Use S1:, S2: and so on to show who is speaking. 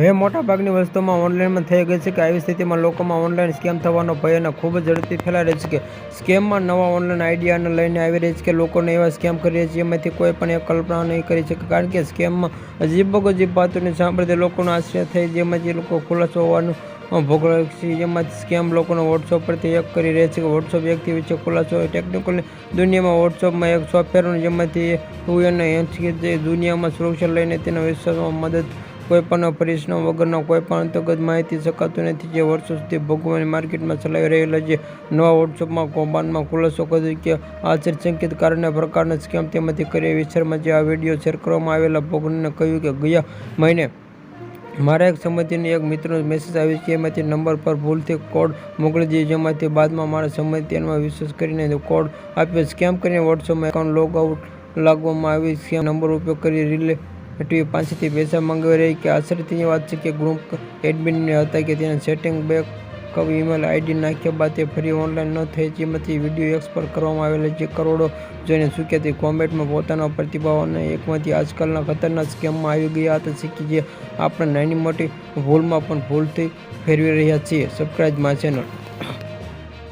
S1: હવે મોટાભાગની વસ્તુમાં ઓનલાઈનમાં થઈ ગઈ છે કે આવી સ્થિતિમાં લોકોમાં ઓનલાઈન સ્કેમ થવાનો ભય અને ખૂબ જ ઝડપથી ફેલાઈ રહ્યો છે કે સ્કેમમાં નવા ઓનલાઈન આઈડિયાને લઈને આવી રહી છે કે લોકોને એવા સ્કેમ કરી રહ્યા છે એમાંથી કોઈ પણ એક કલ્પના નહીં કરી શકે. કારણ કે સ્કેમમાં અજીબોગજીબ વાતોને સાંભળીને લોકોનો આશ્ચર્ય થઈ જેમાંથી લોકો ખુલાસો હોવાનું ભોગ રહ્યો છે જેમાંથી સ્કેમ લોકોનો વોટ્સઅપ પરથી એક કરી રહ્યા છે કે વોટ્સઅપ વ્યક્તિ વિશે ખુલાસો ટેકનિકલ દુનિયામાં વોટ્સઅપમાં એક સોફ્ટવેર જેમાંથી હું એને દુનિયામાં સુરક્ષા લઈને તેના વિશ્વાસમાં મદદ કોઈ પણ પરિશ્રમ વગરનો કોઈ પણ અંતર્ગત માહિતી શકાતું નથી. જે વર્ષો સુધી ભોગવાની માર્કેટમાં ચલાવી રહેલા છે નવા વોટ્સઅપમાં કૌભાંડમાં ખુલાસો કર્યો કે આશ્ચર્યચકિત કારણે પ્રકારના સ્કેમ તેમાંથી કરી વિસ્તારમાં જે આ વીડિયો શેર કરવામાં આવેલા ભગવાનને કહ્યું કે ગયા મહિને મારા એક સંબંધીને એક મિત્રનો મેસેજ આવ્યો છે, એમાંથી નંબર પર ભૂલથી કોડ મોકલી દીધો જેમાંથી બાદમાં મારા સંમતિમાં વિશ્વાસ કરીને કોડ આપ્યો સ્કેમ કરીને વોટ્સઅપમાં એકાઉન્ટ લોગ આઉટ લાગવામાં આવી. સ્કેમ નંબર ઉપયોગ કરી રિલે ટીવી પાસેથી પૈસા મંગાવી રહી કે આશ્ચર્યની વાત છે કે ગ્રુપ એડમિનને હતા કે તેના સેટિંગ બેક કવ ઈમેલ આઈડી નાખ્યા બાદ તે ફરી ઓનલાઈન ન થઈ જેમાંથી વીડિયો એક્સપોર્ટ કરવામાં આવેલા જે કરોડો જોઈને ચૂક્યા કોમેન્ટમાં પોતાનો પ્રતિભાવ અને એકમાંથી આજકાલના ખતરનાક સ્કેમમાં આવી ગયા હતા. શીખી જે આપણે નાની મોટી ભૂલમાં પણ ભૂલથી ફેરવી રહ્યા છીએ. Subscribe my channel